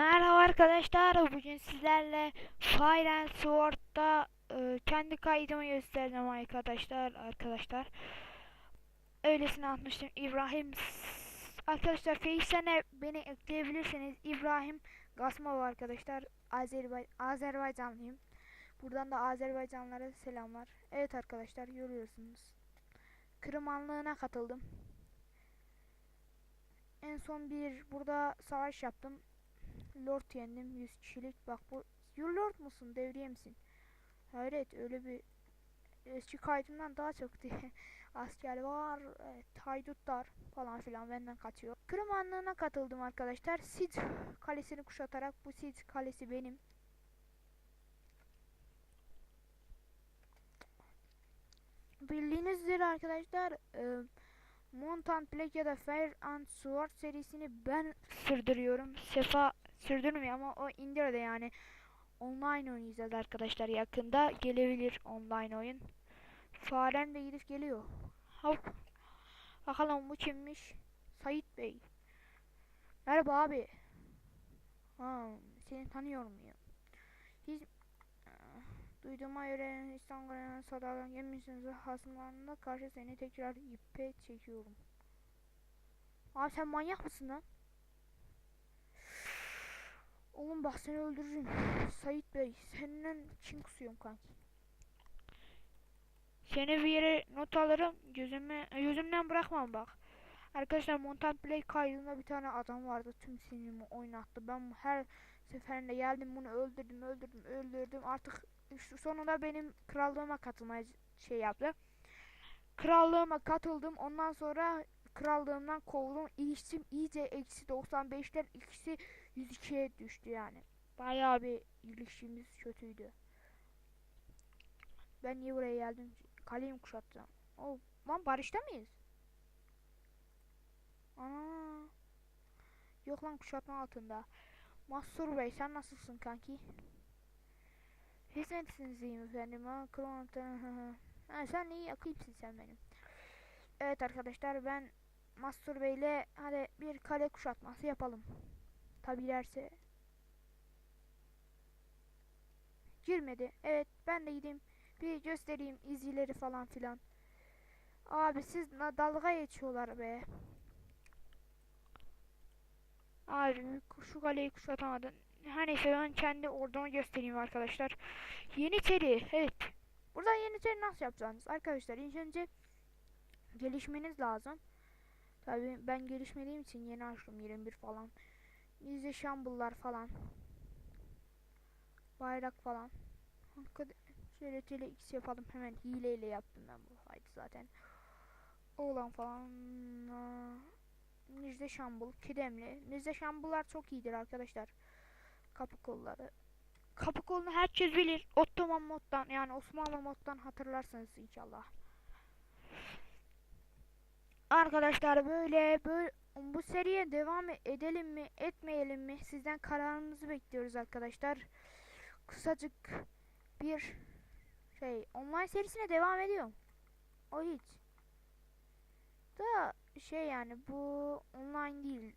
Merhaba arkadaşlar. Bugün sizlerle Fire and Sword'da e, kendi kaydımı göstereceğim arkadaşlar. Arkadaşlar. Öylesine atmıştım. İbrahim Arkadaşlar Face'e beni ekleyebilirsiniz. İbrahim Gasmov arkadaşlar. Azerbay Azerbaycanlıyım. Buradan da Azerbaycanlara selamlar. Evet arkadaşlar görüyorsunuz. Kırımanlığına katıldım. En son bir burada savaş yaptım. Lord yendim 100 kişilik. Bak bu Lord musun? Devriye misin? Hayret öyle bir eski kaydımdan daha çok diye asker var. Evet, haydutlar falan filan benden kaçıyor. Kırım Hanlığı'na katıldım arkadaşlar. Sid kalesini kuşatarak bu Sid kalesi benim. Bildiğiniz üzere arkadaşlar e, Mountain Black ya da Fire and Sword serisini ben sürdürüyorum. Sefa sürdürmüyor ama o indirde yani. Online oynayacağız arkadaşlar yakında. Gelebilir online oyun. Faren de gidip geliyor. Hop. Bakalım bu kimmiş? Sait Bey. Merhaba abi. Ha, seni tanıyorum ya. Hiç Ah, Duyduğuma göre İstanbul'a sadadan gelmişsiniz ve hasımlarına karşı seni tekrar ipe çekiyorum. Abi sen manyak mısın lan? Oğlum bak seni öldürürüm. Sait Bey senden çin kusuyorum kanki. Seni bir yere not alırım. Gözüme, gözümden bırakmam bak. Arkadaşlar Mountain Play kaydında bir tane adam vardı. Tüm sinirimi oynattı. Ben her seferinde geldim bunu öldürdüm, öldürdüm, öldürdüm. Artık sonunda benim krallığıma katılmaya şey yaptı. Krallığıma katıldım. Ondan sonra krallığımdan kovuldum. İlişkim iyice eksi 95'ten ikisi 102'ye düştü yani. Bayağı bir ilişkimiz kötüydü. Ben niye buraya geldim? Kaleyi mi kuşattım? Oh, lan barışta mıyız? Ana. Yok lan kuşatma altında. Mahsur Bey sen nasılsın kanki? Hizmetinizdeyim efendim ha. Kronot'tan ha, sen iyi akıypsın sen benim. Evet arkadaşlar ben Mastur Bey'le hadi bir kale kuşatması yapalım. Tabi derse. Girmedi. Evet ben de gideyim. Bir göstereyim izileri falan filan. Abi siz dalga geçiyorlar be. Abi şu kaleyi kuşatamadın. Her neyse ben kendi ordumu göstereyim arkadaşlar. Yeniçeri. Evet. Burada Yeniçeri nasıl yapacaksınız? Arkadaşlar ilk önce gelişmeniz lazım. Tabii ben gelişmediğim için yeni açtım 21 falan. Bizde şambullar falan. Bayrak falan. Şöyle tele x yapalım hemen hileyle yaptım ben bu faydı zaten. Oğlan falan. Nizde Şambul, Kidemli. Nizde Şambullar çok iyidir arkadaşlar. Kapı kolları. Kapı kolunu herkes bilir. Ottoman moddan yani Osmanlı moddan hatırlarsınız inşallah. Arkadaşlar böyle böyle bu seriye devam edelim mi etmeyelim mi sizden kararınızı bekliyoruz arkadaşlar. Kısacık bir şey online serisine devam ediyorum. O hiç. Da şey yani bu online değil.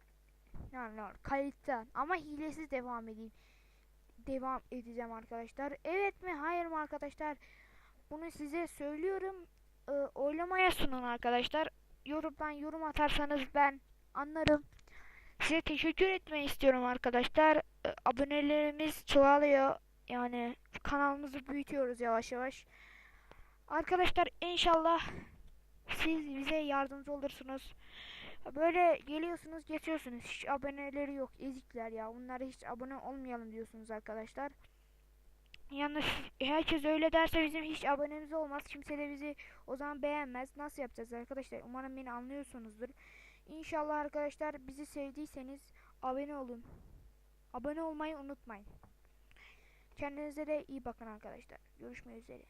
Yani kayıttan ama hilesiz devam edeyim. Devam edeceğim arkadaşlar. Evet mi hayır mı arkadaşlar? Bunu size söylüyorum. Ee, oylamaya sunun arkadaşlar. Yorumdan yorum atarsanız ben anlarım. Size teşekkür etmeyi istiyorum arkadaşlar. Ee, abonelerimiz çoğalıyor. Yani kanalımızı büyütüyoruz yavaş yavaş. Arkadaşlar inşallah siz bize yardımcı olursunuz. Böyle geliyorsunuz geçiyorsunuz. Hiç aboneleri yok. Ezikler ya. Bunlara hiç abone olmayalım diyorsunuz arkadaşlar. Yalnız herkes öyle derse bizim hiç abonemiz olmaz. Kimse de bizi o zaman beğenmez. Nasıl yapacağız arkadaşlar? Umarım beni anlıyorsunuzdur. İnşallah arkadaşlar bizi sevdiyseniz abone olun. Abone olmayı unutmayın. Kendinize de iyi bakın arkadaşlar. Görüşmek üzere.